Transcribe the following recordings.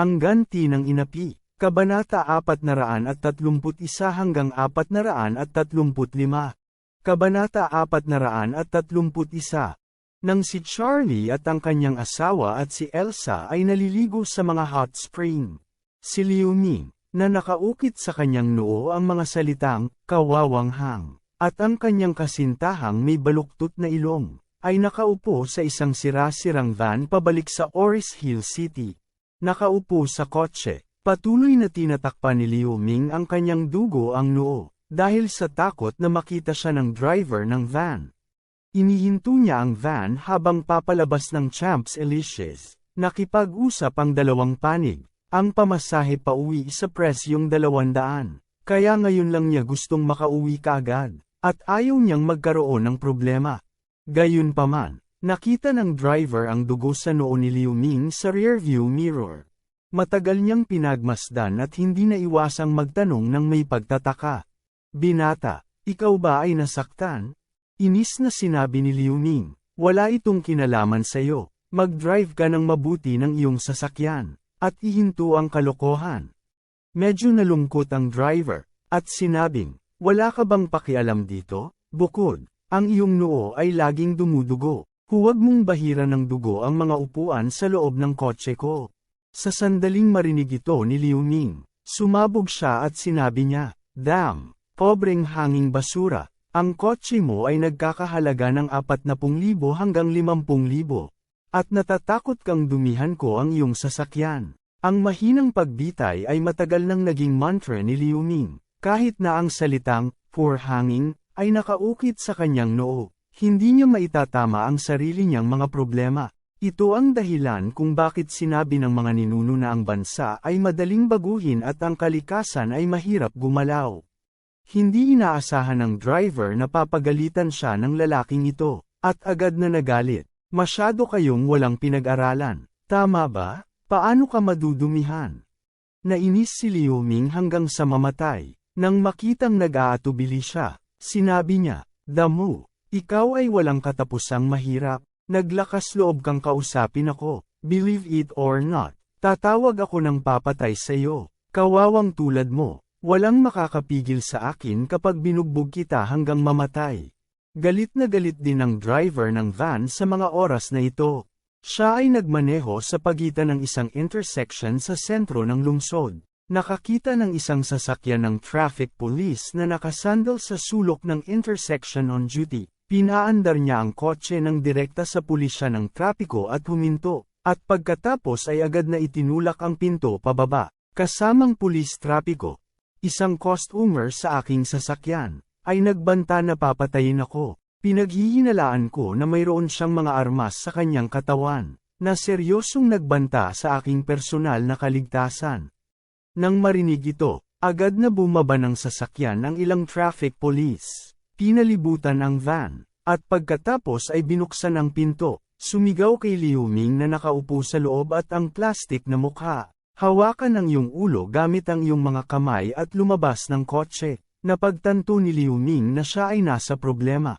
Ang ganti ng inapi, Kabanata 431 hanggang 435. Kabanata 431. Nang si Charlie at ang kanyang asawa at si Elsa ay naliligo sa mga hot spring. Si Liu Ming, na nakaukit sa kanyang noo ang mga salitang, kawawang hang, at ang kanyang kasintahang may baluktot na ilong, ay nakaupo sa isang sira-sirang van pabalik sa Oris Hill City. Nakaupo sa kotse, patuloy na tinatakpan ni Liu Ming ang kanyang dugo ang noo, dahil sa takot na makita siya ng driver ng van. Inihinto niya ang van habang papalabas ng Champs Elysees. Nakipag-usap ang dalawang panig, ang pamasahe pa uwi sa presyong dalawandaan. Kaya ngayon lang niya gustong makauwi kaagad, at ayaw niyang magkaroon ng problema. Gayunpaman, Nakita ng driver ang dugo sa noo ni Liu Ming sa rearview mirror. Matagal niyang pinagmasdan at hindi na iwasang magtanong ng may pagtataka. Binata, ikaw ba ay nasaktan? Inis na sinabi ni Liu Ming, wala itong kinalaman sa'yo. Mag-drive ka ng mabuti ng iyong sasakyan, at ihinto ang kalokohan. Medyo nalungkot ang driver, at sinabing, wala ka bang pakialam dito? Bukod, ang iyong noo ay laging dumudugo. Huwag mong bahira ng dugo ang mga upuan sa loob ng kotse ko. Sa sandaling marinig ito ni Liu Ming, sumabog siya at sinabi niya, Damn, pobreng hanging basura, ang kotse mo ay nagkakahalaga ng 40,000 hanggang 50,000. At natatakot kang dumihan ko ang iyong sasakyan. Ang mahinang pagbitay ay matagal nang naging mantra ni Liu Ming, kahit na ang salitang, poor hanging, ay nakaukit sa kanyang noo. Hindi niya maitatama ang sarili niyang mga problema. Ito ang dahilan kung bakit sinabi ng mga ninuno na ang bansa ay madaling baguhin at ang kalikasan ay mahirap gumalaw. Hindi inaasahan ng driver na papagalitan siya ng lalaking ito, at agad na nagalit. Masyado kayong walang pinag-aralan. Tama ba? Paano ka madudumihan? Nainis si Liu Ming hanggang sa mamatay. Nang makitang nag-aatubili siya, sinabi niya, Damu, ikaw ay walang katapusang mahirap. Naglakas loob kang kausapin ako, believe it or not. Tatawag ako ng papatay sa iyo. Kawawang tulad mo, walang makakapigil sa akin kapag binugbog kita hanggang mamatay. Galit na galit din ang driver ng van sa mga oras na ito. Siya ay nagmaneho sa pagitan ng isang intersection sa sentro ng lungsod. Nakakita ng isang sasakyan ng traffic police na nakasandal sa sulok ng intersection on duty. Pinaandar niya ang kotse ng direkta sa pulisya ng trapiko at huminto, at pagkatapos ay agad na itinulak ang pinto pababa, kasamang pulis trapiko. Isang customer sa aking sasakyan, ay nagbanta na papatayin ako. Pinaghihinalaan ko na mayroon siyang mga armas sa kanyang katawan, na seryosong nagbanta sa aking personal na kaligtasan. Nang marinig ito, agad na bumaba ng sasakyan ang ilang traffic police. Pinalibutan ang van, at pagkatapos ay binuksan ang pinto, sumigaw kay Liu Ming na nakaupo sa loob at ang plastik na mukha. Hawakan ang iyong ulo gamit ang iyong mga kamay at lumabas ng kotse. Napagtanto ni Liu Ming na siya ay nasa problema.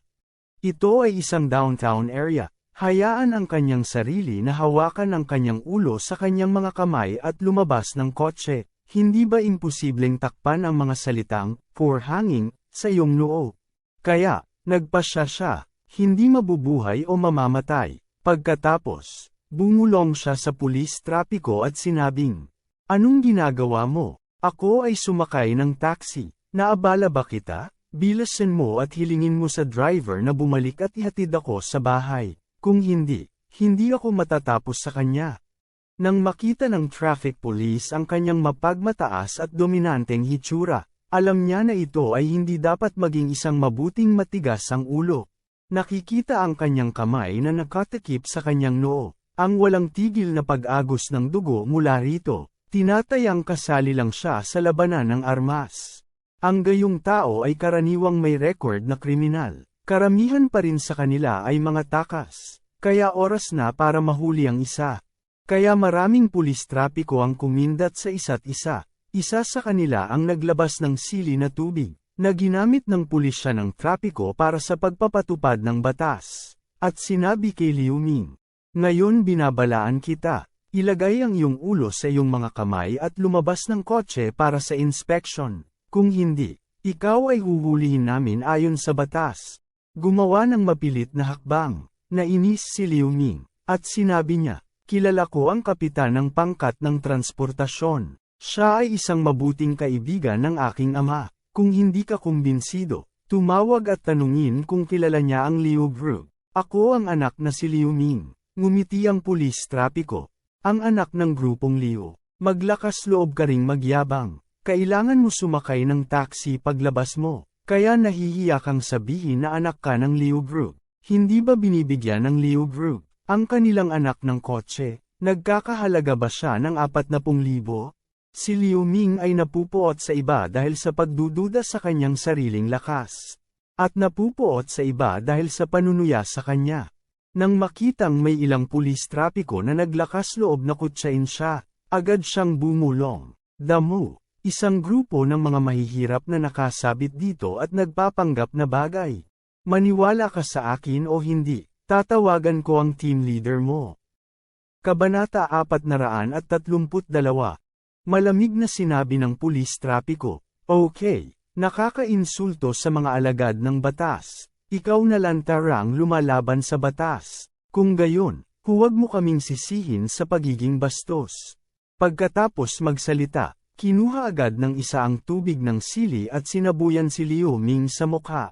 Ito ay isang downtown area. Hayaan ang kanyang sarili na hawakan ang kanyang ulo sa kanyang mga kamay at lumabas ng kotse. Hindi ba imposibleng takpan ang mga salitang, for hanging, sa iyong noo? Kaya, nagpasya siya, hindi mabubuhay o mamamatay. Pagkatapos, bumulong siya sa pulis trapiko at sinabing, Anong ginagawa mo? Ako ay sumakay ng taxi. Naabala ba kita? Bilasan mo at hilingin mo sa driver na bumalik at ihatid ako sa bahay. Kung hindi, hindi ako matatapos sa kanya. Nang makita ng traffic police ang kanyang mapagmataas at dominanteng hitsura, alam niya na ito ay hindi dapat maging isang mabuting matigas ang ulo. Nakikita ang kanyang kamay na nakatakip sa kanyang noo. Ang walang tigil na pag-agos ng dugo mula rito, tinatayang kasali lang siya sa labanan ng armas. Ang gayong tao ay karaniwang may record na kriminal. Karamihan pa rin sa kanila ay mga takas. Kaya oras na para mahuli ang isa. Kaya maraming pulis trapiko ang kumindat sa isa't isa. Isa sa kanila ang naglabas ng sili na tubig, na ginamit ng pulisya ng trapiko para sa pagpapatupad ng batas. At sinabi kay Liu Ming, Ngayon binabalaan kita, ilagay ang iyong ulo sa iyong mga kamay at lumabas ng kotse para sa inspection. Kung hindi, ikaw ay huhulihin namin ayon sa batas. Gumawa ng mapilit na hakbang, nainis si Liu Ming, at sinabi niya, kilala ko ang kapitan ng pangkat ng transportasyon. Siya ay isang mabuting kaibigan ng aking ama. Kung hindi ka kumbinsido, tumawag at tanungin kung kilala niya ang Liu Group. Ako ang anak na si Liu Ming. Ngumiti ang pulis trapiko. Ang anak ng grupong Liu. Maglakas loob ka ring magyabang. Kailangan mo sumakay ng taxi paglabas mo. Kaya nahihiya kang sabihin na anak ka ng Liu Group. Hindi ba binibigyan ng Liu Group ang kanilang anak ng kotse? Nagkakahalaga ba siya ng 40,000? Si Liu Ming ay napupuot sa iba dahil sa pagdududa sa kanyang sariling lakas. At napupuot sa iba dahil sa panunuya sa kanya. Nang makitang may ilang pulis trapiko na naglakas loob na kutsain siya, agad siyang bumulong. Damu, isang grupo ng mga mahihirap na nakasabit dito at nagpapanggap na bagay. Maniwala ka sa akin o hindi, tatawagan ko ang team leader mo. Kabanata 432 Malamig na sinabi ng pulis trapiko, Okay, nakakainsulto sa mga alagad ng batas. Ikaw na lantarang lumalaban sa batas. Kung gayon, huwag mo kaming sisihin sa pagiging bastos. Pagkatapos magsalita, kinuha agad ng isa ang tubig ng sili at sinabuyan si Liu Ming sa mukha.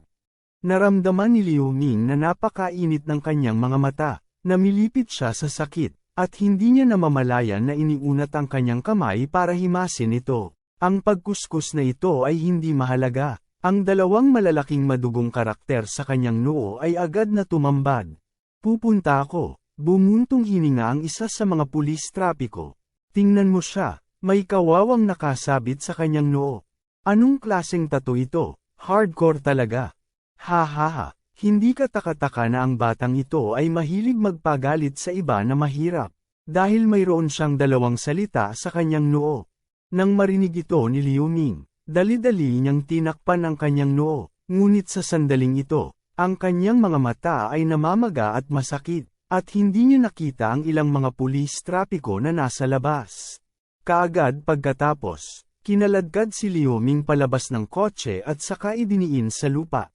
Naramdaman ni Liu Ming na napakainit ng kanyang mga mata, namilipit siya sa sakit at hindi niya namamalayan na iniunat ang kanyang kamay para himasin ito. Ang pagkuskus na ito ay hindi mahalaga. Ang dalawang malalaking madugong karakter sa kanyang noo ay agad na tumambad. Pupunta ako. Bumuntong hininga ang isa sa mga pulis trapiko. Tingnan mo siya, may kawawang nakasabit sa kanyang noo. Anong klaseng tato ito? Hardcore talaga. Ha ha ha. Hindi ka takataka na ang batang ito ay mahilig magpagalit sa iba na mahirap. Dahil mayroon siyang dalawang salita sa kanyang noo. Nang marinig ito ni Liu Ming, dali-dali niyang tinakpan ang kanyang noo. Ngunit sa sandaling ito, ang kanyang mga mata ay namamaga at masakit, at hindi niya nakita ang ilang mga pulis trapiko na nasa labas. Kaagad pagkatapos, kinaladkad si Liu Ming palabas ng kotse at saka idiniin sa lupa.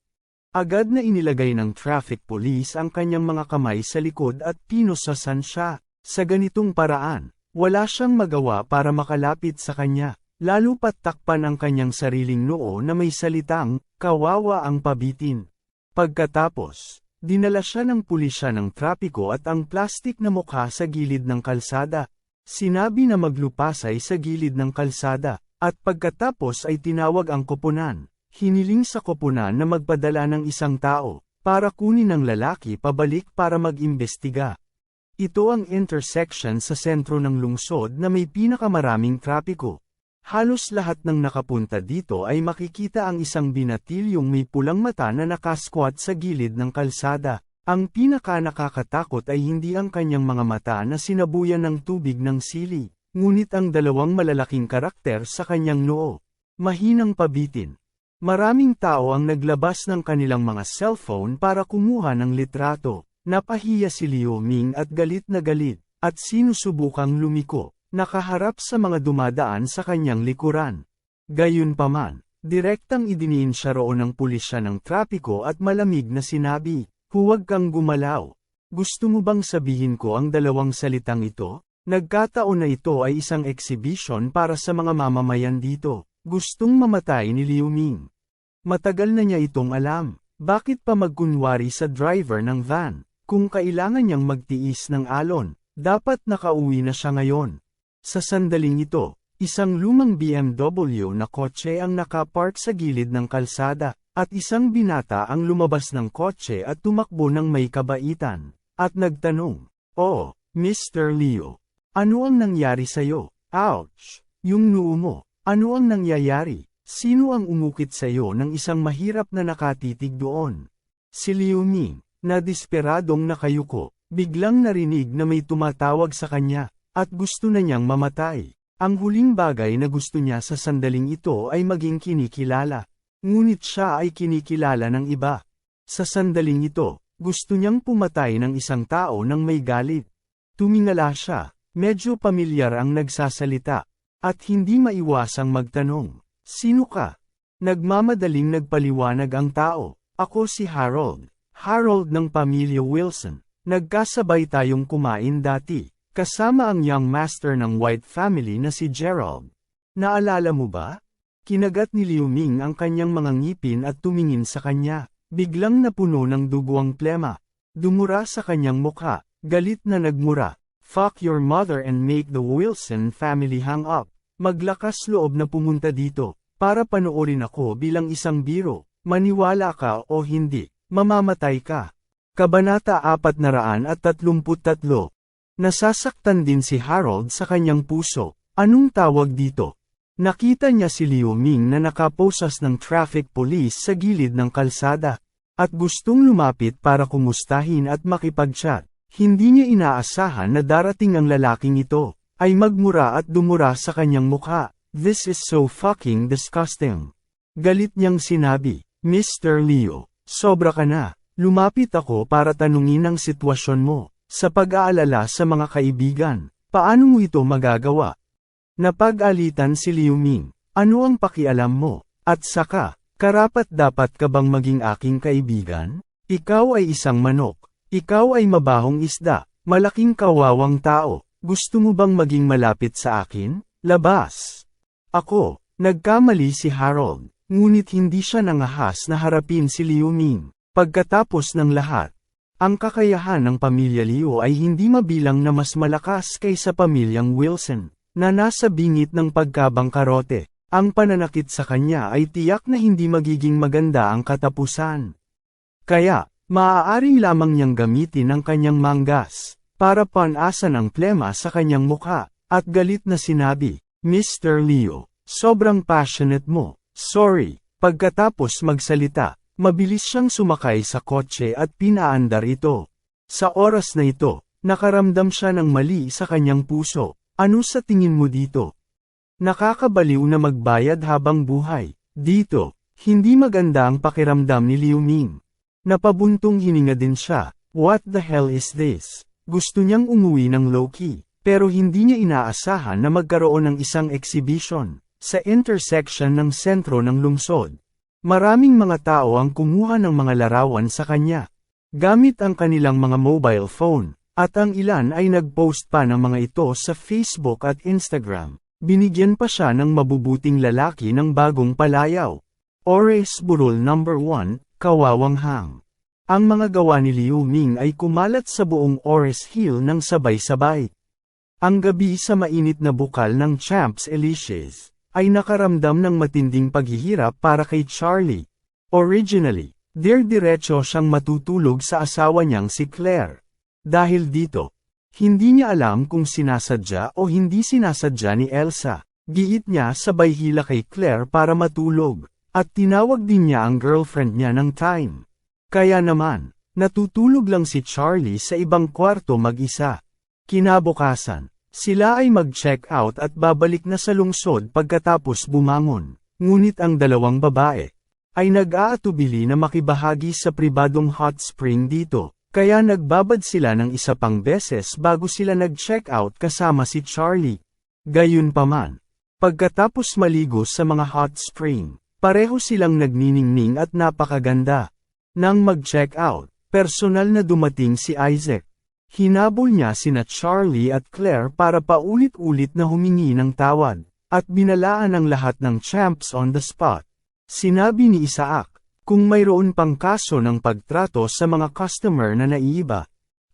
Agad na inilagay ng traffic police ang kanyang mga kamay sa likod at pinusasan siya. Sa ganitong paraan, wala siyang magawa para makalapit sa kanya, lalo pat takpan ang kanyang sariling noo na may salitang, kawawa ang pabitin. Pagkatapos, dinala siya ng pulisya ng trapiko at ang plastik na mukha sa gilid ng kalsada. Sinabi na maglupasay sa gilid ng kalsada, at pagkatapos ay tinawag ang koponan. Hiniling sa koponan na magpadala ng isang tao, para kunin ang lalaki pabalik para mag-imbestiga. Ito ang intersection sa sentro ng lungsod na may pinakamaraming trapiko. Halos lahat ng nakapunta dito ay makikita ang isang binatilyong may pulang mata na nakasquat sa gilid ng kalsada. Ang pinaka nakakatakot ay hindi ang kanyang mga mata na sinabuyan ng tubig ng sili, ngunit ang dalawang malalaking karakter sa kanyang noo. Mahinang pabitin, Maraming tao ang naglabas ng kanilang mga cellphone para kumuha ng litrato. Napahiya si Liu Ming at galit na galit, at sinusubukang lumiko, nakaharap sa mga dumadaan sa kanyang likuran. Gayunpaman, direktang idiniin siya roon ng pulisya ng trapiko at malamig na sinabi, huwag kang gumalaw. Gusto mo bang sabihin ko ang dalawang salitang ito? Nagkataon na ito ay isang exhibition para sa mga mamamayan dito. Gustong mamatay ni Liu Ming. Matagal na niya itong alam. Bakit pa magkunwari sa driver ng van? Kung kailangan niyang magtiis ng alon, dapat nakauwi na siya ngayon. Sa sandaling ito, isang lumang BMW na kotse ang nakapark sa gilid ng kalsada, at isang binata ang lumabas ng kotse at tumakbo ng may kabaitan, at nagtanong, Oh, Mr. Leo. Ano ang nangyari sa'yo? Ouch! Yung noo mo. Ano ang nangyayari? Sino ang umukit sa'yo ng isang mahirap na nakatitig doon? Si Liu Ming, na desperadong nakayuko, biglang narinig na may tumatawag sa kanya, at gusto na niyang mamatay. Ang huling bagay na gusto niya sa sandaling ito ay maging kinikilala. Ngunit siya ay kinikilala ng iba. Sa sandaling ito, gusto niyang pumatay ng isang tao nang may galit. Tumingala siya, medyo pamilyar ang nagsasalita, at hindi maiwasang magtanong, Sino ka? Nagmamadaling nagpaliwanag ang tao, ako si Harold, Harold ng pamilya Wilson. Nagkasabay tayong kumain dati, kasama ang young master ng White family na si Gerald. Naalala mo ba? Kinagat ni Liu Ming ang kanyang mga ngipin at tumingin sa kanya, biglang napuno ng dugo ang plema. Dumura sa kanyang mukha, galit na nagmura, Fuck your mother and make the Wilson family hang up. Maglakas loob na pumunta dito, para panoorin ako bilang isang biro, maniwala ka o hindi, mamamatay ka. Kabanata 433 Nasasaktan din si Harold sa kanyang puso, anong tawag dito? Nakita niya si Liu Ming na nakaposas ng traffic police sa gilid ng kalsada, at gustong lumapit para kumustahin at makipag-chat. Hindi niya inaasahan na darating ang lalaking ito, ay magmura at dumura sa kanyang mukha. This is so fucking disgusting. Galit niyang sinabi, Mr. Leo, sobra ka na. Lumapit ako para tanungin ang sitwasyon mo, sa pag-aalala sa mga kaibigan. Paano mo ito magagawa? Napag-alitan si Liu Ming, ano ang pakialam mo? At saka, karapat dapat ka bang maging aking kaibigan? Ikaw ay isang manok. Ikaw ay mabahong isda, malaking kawawang tao. Gusto mo bang maging malapit sa akin? Labas! Ako, nagkamali si Harold, ngunit hindi siya nangahas na harapin si Liu Ming. Pagkatapos ng lahat, ang kakayahan ng pamilya Liu ay hindi mabilang na mas malakas kaysa pamilyang Wilson, na nasa bingit ng pagkabangkarote. Ang pananakit sa kanya ay tiyak na hindi magiging maganda ang katapusan. Kaya, maaari lamang niyang gamitin ang kanyang manggas, para panasan ang plema sa kanyang mukha, at galit na sinabi, Mr. Leo, sobrang passionate mo, sorry, pagkatapos magsalita, Mabilis siyang sumakay sa kotse at pinaandar ito. Sa oras na ito, nakaramdam siya ng mali sa kanyang puso. Ano sa tingin mo dito? Nakakabaliw na magbayad habang buhay. Dito, hindi maganda ang pakiramdam ni Liu Ming. Napabuntong hininga din siya. What the hell is this? Gusto niyang umuwi ng low-key, pero hindi niya inaasahan na magkaroon ng isang exhibition sa intersection ng sentro ng lungsod. Maraming mga tao ang kumuha ng mga larawan sa kanya. Gamit ang kanilang mga mobile phone, at ang ilan ay nag-post pa ng mga ito sa Facebook at Instagram. Binigyan pa siya ng mabubuting lalaki ng bagong palayaw. Ores Burol No. 1, Kawawang Hang. Ang mga gawa ni Liu Ming ay kumalat sa buong Ores Hill ng sabay-sabay. Ang gabi sa mainit na bukal ng Champs Elysees ay nakaramdam ng matinding paghihirap para kay Charlie. Originally, dear diretso siyang matutulog sa asawa niyang si Claire. Dahil dito, hindi niya alam kung sinasadya o hindi sinasadya ni Elsa. Giit niya sabay hila kay Claire para matulog, at tinawag din niya ang girlfriend niya ng time. Kaya naman, natutulog lang si Charlie sa ibang kwarto mag-isa. Kinabukasan, sila ay mag-check out at babalik na sa lungsod pagkatapos bumangon. Ngunit ang dalawang babae ay nag-aatubili na makibahagi sa pribadong hot spring dito, kaya nagbabad sila ng isa pang beses bago sila nag-check out kasama si Charlie. Gayunpaman, pagkatapos maligo sa mga hot spring, pareho silang nagniningning at napakaganda. Nang mag-check out, personal na dumating si Isaac. Hinabol niya sina Charlie at Claire para paulit-ulit na humingi ng tawad, at binalaan ang lahat ng champs on the spot. Sinabi ni Isaac, kung mayroon pang kaso ng pagtrato sa mga customer na naiiba,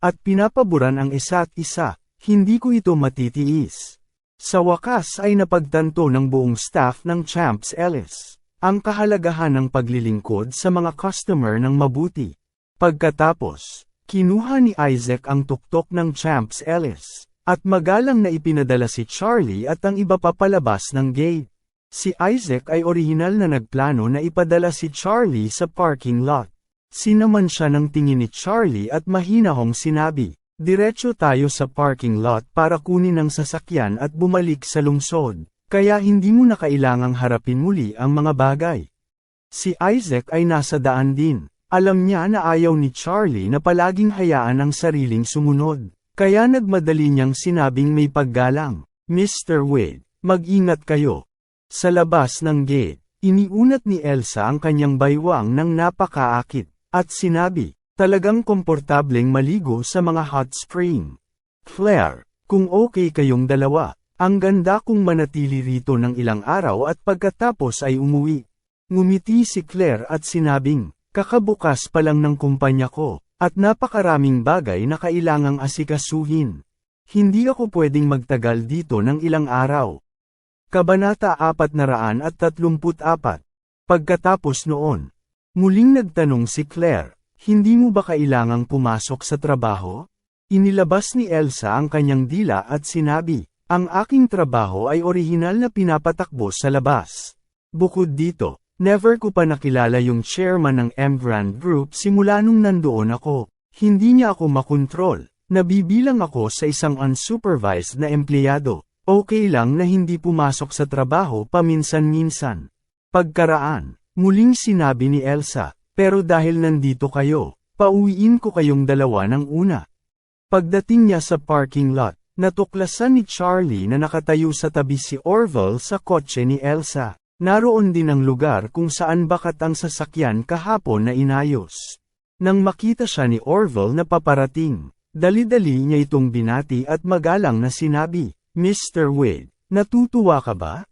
at pinapaboran ang isa't isa, hindi ko ito matitiis. Sa wakas ay napagtanto ng buong staff ng Champs Ellis, ang kahalagahan ng paglilingkod sa mga customer ng mabuti. Pagkatapos, Kinuha ni Isaac ang tuktok ng Champs Ellis, at magalang na ipinadala si Charlie at ang iba pa palabas ng gate. Si Isaac ay orihinal na nagplano na ipadala si Charlie sa parking lot. Sinaman siya ng tingin ni Charlie at mahinahong sinabi, Diretso tayo sa parking lot para kunin ang sasakyan at bumalik sa lungsod, kaya hindi mo na kailangang harapin muli ang mga bagay. Si Isaac ay nasa daan din. Alam niya na ayaw ni Charlie na palaging hayaan ang sariling sumunod. Kaya nagmadali niyang sinabing may paggalang, Mr. Wade, mag-ingat kayo. Sa labas ng gate, iniunat ni Elsa ang kanyang baywang ng napakaakit, at sinabi, talagang komportableng maligo sa mga hot spring. Claire, kung okay kayong dalawa, ang ganda kung manatili rito ng ilang araw at pagkatapos ay umuwi. Ngumiti si Claire at sinabing, Kakabukas pa lang ng kumpanya ko, at napakaraming bagay na kailangang asikasuhin. Hindi ako pwedeng magtagal dito ng ilang araw. Kabanata 434 Pagkatapos noon, muling nagtanong si Claire, hindi mo ba kailangang pumasok sa trabaho? Inilabas ni Elsa ang kanyang dila at sinabi, ang aking trabaho ay orihinal na pinapatakbo sa labas. Bukod dito, Never ko pa nakilala yung chairman ng Emgrand Group simula nung nandoon ako. Hindi niya ako makontrol. Nabibilang ako sa isang unsupervised na empleyado. Okay lang na hindi pumasok sa trabaho paminsan-minsan. Pagkaraan, muling sinabi ni Elsa, pero dahil nandito kayo, pauwiin ko kayong dalawa ng una. Pagdating niya sa parking lot, natuklasan ni Charlie na nakatayo sa tabi si Orville sa kotse ni Elsa. Naroon din ang lugar kung saan bakat ang sasakyan kahapon na inayos. Nang makita siya ni Orville na paparating, dali-dali niya itong binati at magalang na sinabi, Mr. Wade, natutuwa ka ba?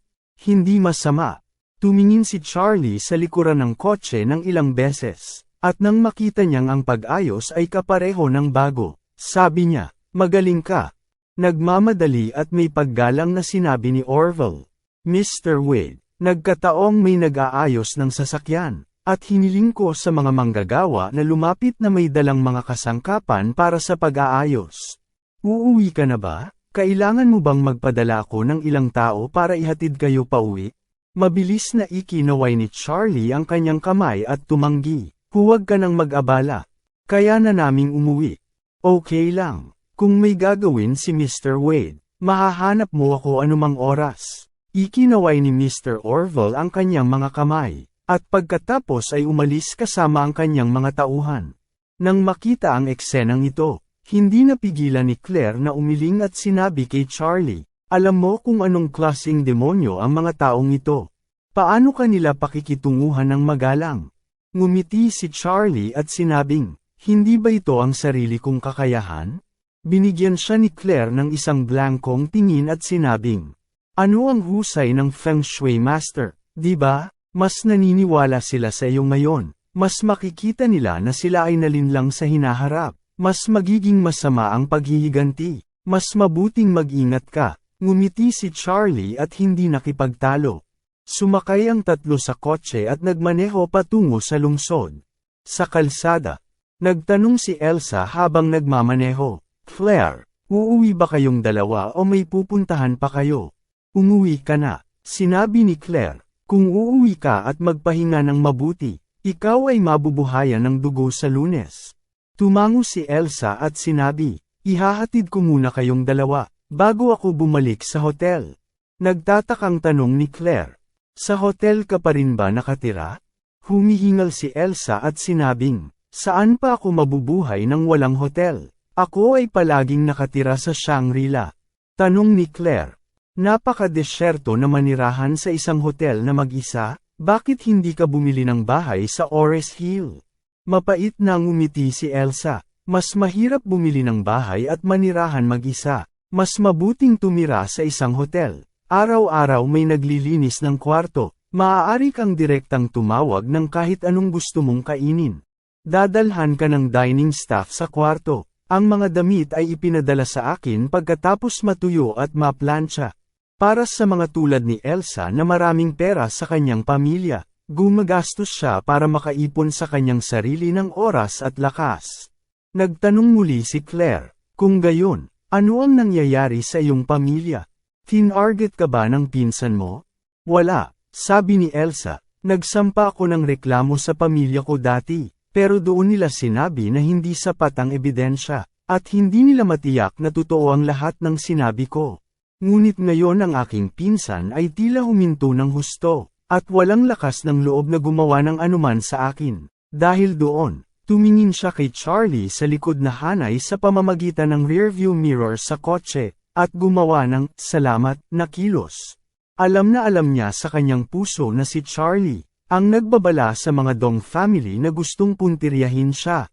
Hindi masama. Tumingin si Charlie sa likuran ng kotse ng ilang beses, at nang makita niyang ang pag-ayos ay kapareho ng bago, sabi niya, magaling ka. Nagmamadali at may paggalang na sinabi ni Orville, Mr. Wade, Nagkataong may nag-aayos ng sasakyan, at hiniling ko sa mga manggagawa na lumapit na may dalang mga kasangkapan para sa pag-aayos. Uuwi ka na ba? Kailangan mo bang magpadala ako ng ilang tao para ihatid kayo pauwi? Mabilis na ikinaway ni Charlie ang kanyang kamay at tumanggi. Huwag ka nang mag-abala. Kaya na naming umuwi. Okay lang. Kung may gagawin si Mr. Wade, mahahanap mo ako anumang oras. Ikinaway ni Mr. Orville ang kanyang mga kamay, at pagkatapos ay umalis kasama ang kanyang mga tauhan. Nang makita ang eksenang ito, hindi napigilan ni Claire na umiling at sinabi kay Charlie, alam mo kung anong klasing demonyo ang mga taong ito. Paano kanila pakikitunguhan ng magalang? Ngumiti si Charlie at sinabing, hindi ba ito ang sarili kong kakayahan? Binigyan siya ni Claire ng isang blankong tingin at sinabing, ano ang husay ng Feng Shui Master, di ba? Mas naniniwala sila sa iyo ngayon. Mas makikita nila na sila ay nalinlang sa hinaharap. Mas magiging masama ang paghihiganti. Mas mabuting mag-ingat ka. Ngumiti si Charlie at hindi nakipagtalo. Sumakay ang tatlo sa kotse at nagmaneho patungo sa lungsod. Sa kalsada, nagtanong si Elsa habang nagmamaneho, Claire, uuwi ba kayong dalawa o may pupuntahan pa kayo? Umuwi ka na, sinabi ni Claire, kung uuwi ka at magpahinga ng mabuti, ikaw ay mabubuhayan ng dugo sa lunes. Tumango si Elsa at sinabi, ihahatid ko muna kayong dalawa, bago ako bumalik sa hotel. Nagtatakang tanong ni Claire, sa hotel ka pa rin ba nakatira? Humihingal si Elsa at sinabing, saan pa ako mabubuhay ng walang hotel? Ako ay palaging nakatira sa Shangri-La. Tanong ni Claire, Napaka-desyerto na manirahan sa isang hotel na mag-isa, bakit hindi ka bumili ng bahay sa Ores Hill? Mapait na ngumiti si Elsa, mas mahirap bumili ng bahay at manirahan mag-isa, mas mabuting tumira sa isang hotel. Araw-araw may naglilinis ng kwarto, maaari kang direktang tumawag ng kahit anong gusto mong kainin. Dadalhan ka ng dining staff sa kwarto. Ang mga damit ay ipinadala sa akin pagkatapos matuyo at maplansya. Para sa mga tulad ni Elsa na maraming pera sa kanyang pamilya, gumagastos siya para makaipon sa kanyang sarili ng oras at lakas. Nagtanong muli si Claire, kung gayon, ano ang nangyayari sa iyong pamilya? Tinarget ka ba ng pinsan mo? Wala, sabi ni Elsa, nagsampa ako ng reklamo sa pamilya ko dati, pero doon nila sinabi na hindi sapat ang ebidensya, at hindi nila matiyak na totoo ang lahat ng sinabi ko. Ngunit ngayon ang aking pinsan ay tila huminto ng husto, at walang lakas ng loob na gumawa ng anuman sa akin. Dahil doon, tumingin siya kay Charlie sa likod na hanay sa pamamagitan ng rearview mirror sa kotse, at gumawa ng salamat na kilos. Alam na alam niya sa kanyang puso na si Charlie, ang nagbabala sa mga Dong family na gustong puntiryahin siya.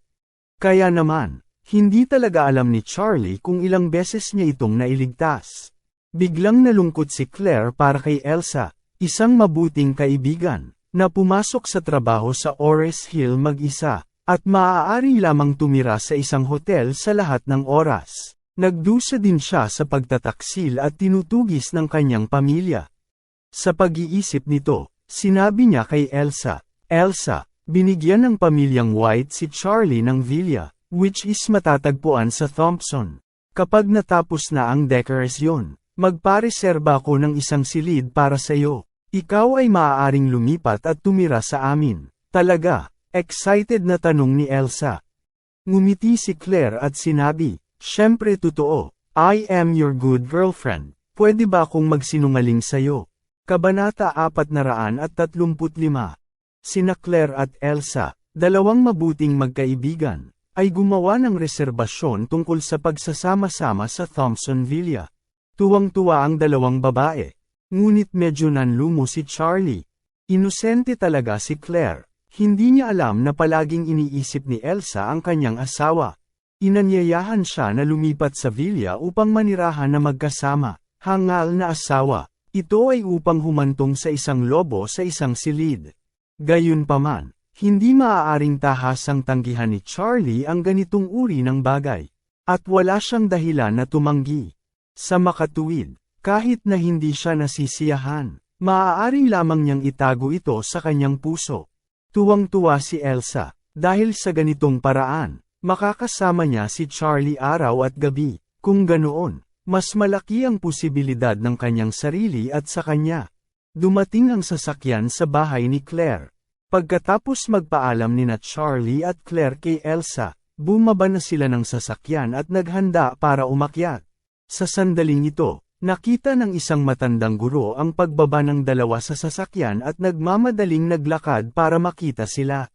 Kaya naman, hindi talaga alam ni Charlie kung ilang beses niya itong nailigtas. Biglang nalungkot si Claire para kay Elsa, isang mabuting kaibigan, na pumasok sa trabaho sa Ores Hill mag-isa, at maaari lamang tumira sa isang hotel sa lahat ng oras. Nagdusa din siya sa pagtataksil at tinutugis ng kanyang pamilya. Sa pag-iisip nito, sinabi niya kay Elsa, Elsa, binigyan ng pamilyang White si Charlie ng villa, which is matatagpuan sa Thompson. Kapag natapos na ang dekorasyon, Magpareserba ako ng isang silid para sa iyo. Ikaw ay maaaring lumipat at tumira sa amin. Talaga, excited na tanong ni Elsa. Ngumiti si Claire at sinabi, Siyempre totoo, I am your good girlfriend. Pwede ba akong magsinungaling sa'yo? Kabanata 435 Sina Claire at Elsa, dalawang mabuting magkaibigan, ay gumawa ng reserbasyon tungkol sa pagsasama-sama sa Thompson Villa. Tuwang-tuwa ang dalawang babae. Ngunit medyo nanlumo si Charlie. Inosente talaga si Claire. Hindi niya alam na palaging iniisip ni Elsa ang kanyang asawa. Inanyayahan siya na lumipat sa villa upang manirahan na magkasama. Hangal na asawa. Ito ay upang humantong sa isang lobo sa isang silid. Gayunpaman, hindi maaaring tahasang tanggihan ni Charlie ang ganitong uri ng bagay. At wala siyang dahilan na tumanggi. Sa makatuwid, kahit na hindi siya nasisiyahan, maaari lamang niyang itago ito sa kanyang puso. Tuwang-tuwa si Elsa, dahil sa ganitong paraan, makakasama niya si Charlie araw at gabi, kung ganoon, mas malaki ang posibilidad ng kanyang sarili at sa kanya. Dumating ang sasakyan sa bahay ni Claire. Pagkatapos magpaalam ni na Charlie at Claire kay Elsa, bumaba na sila ng sasakyan at naghanda para umakyat. Sa sandaling ito, nakita ng isang matandang guro ang pagbaba ng dalawa sa sasakyan at nagmamadaling naglakad para makita sila.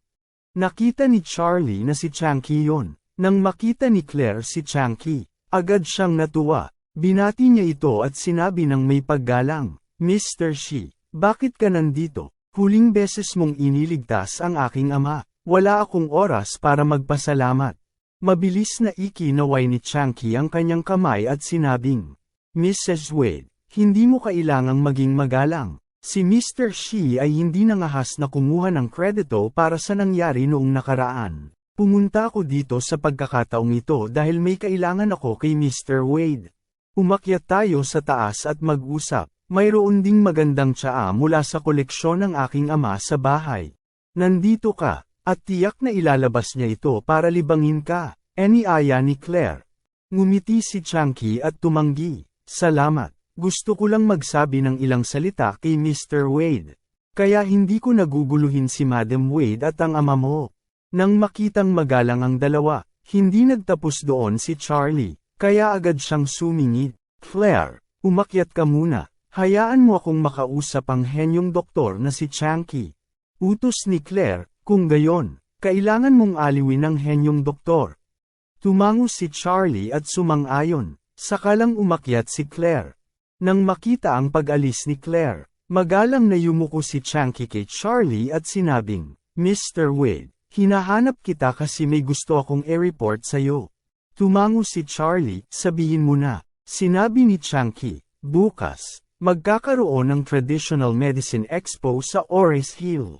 Nakita ni Charlie na si Chunky yon. Nang makita ni Claire si Chunky, agad siyang natuwa. Binati niya ito at sinabi ng may paggalang, Mr. Shi, bakit ka nandito? Huling beses mong iniligtas ang aking ama. Wala akong oras para magpasalamat. Mabilis na ikinaway ni Chunky ang kanyang kamay at sinabing, Mrs. Wade, hindi mo kailangang maging magalang. Si Mr. Shi ay hindi nangahas na kumuha ng kredito para sa nangyari noong nakaraan. Pumunta ako dito sa pagkakataong ito dahil may kailangan ako kay Mr. Wade. Umakyat tayo sa taas at mag-usap. Mayroon ding magandang tsaa mula sa koleksyon ng aking ama sa bahay. Nandito ka, at tiyak na ilalabas niya ito para libangin ka, aniaya ni Claire. Ngumiti si Chunky at tumanggi, salamat, gusto ko lang magsabi ng ilang salita kay Mr. Wade. Kaya hindi ko naguguluhin si Madam Wade at ang ama mo. Nang makitang magalang ang dalawa, hindi nagtapos doon si Charlie, kaya agad siyang sumingit. Claire, umakyat ka muna, hayaan mo akong makausap ang henyong doktor na si Chunky. Utos ni Claire, kung gayon, kailangan mong aliwin ang henyong doktor. Tumango si Charlie at sumang-ayon, sakalang umakyat si Claire. Nang makita ang pag-alis ni Claire, magalang na yumuko si Chunky kay Charlie at sinabing, Mr. Wade, hinahanap kita kasi may gusto akong i-report sa'yo. Tumango si Charlie, sabihin mo na, sinabi ni Chunky, bukas, magkakaroon ng Traditional Medicine Expo sa Ores Hill.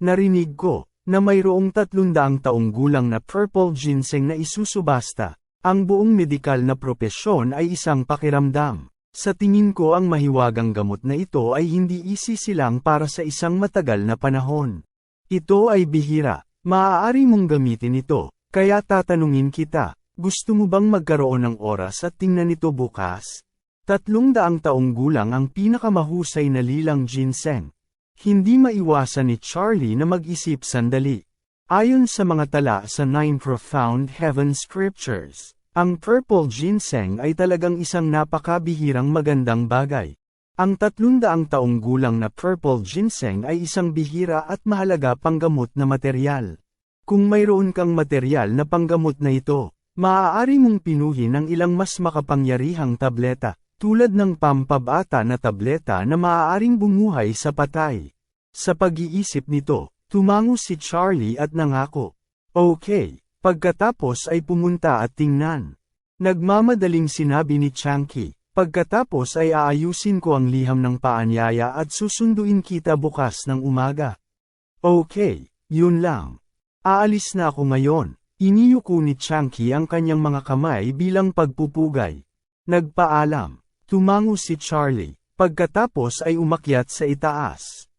Narinig ko, na mayroong 300 taong gulang na purple ginseng na isusubasta. Ang buong medikal na propesyon ay isang pakiramdam. Sa tingin ko ang mahiwagang gamot na ito ay hindi isisilang para sa isang matagal na panahon. Ito ay bihira, maaari mong gamitin ito, Kaya tatanungin kita, gusto mo bang magkaroon ng oras at tingnan ito bukas? Tatlong daang taong gulang ang pinakamahusay na lilang ginseng. Hindi maiwasan ni Charlie na mag-isip sandali. Ayon sa mga tala sa Nine Profound Heaven Scriptures, ang purple ginseng ay talagang isang napakabihirang magandang bagay. Ang tatlong daang taong gulang na purple ginseng ay isang bihira at mahalaga panggamot na materyal. Kung mayroon kang materyal na panggamot na ito, maaari mong pinuhin ang ilang mas makapangyarihang tableta, tulad ng pampabata na tableta na maaaring bumuhay sa patay. Sa pag-iisip nito, tumango si Charlie at nangako. Okay, pagkatapos ay pumunta at tingnan. Nagmamadaling sinabi ni Chunky, pagkatapos ay aayusin ko ang liham ng paanyaya at susunduin kita bukas ng umaga. Okay, yun lang. Aalis na ako ngayon. Iniyuko ni Chunky ang kanyang mga kamay bilang pagpupugay. Nagpaalam. Tumango si Charlie. Pagkatapos ay umakyat sa itaas.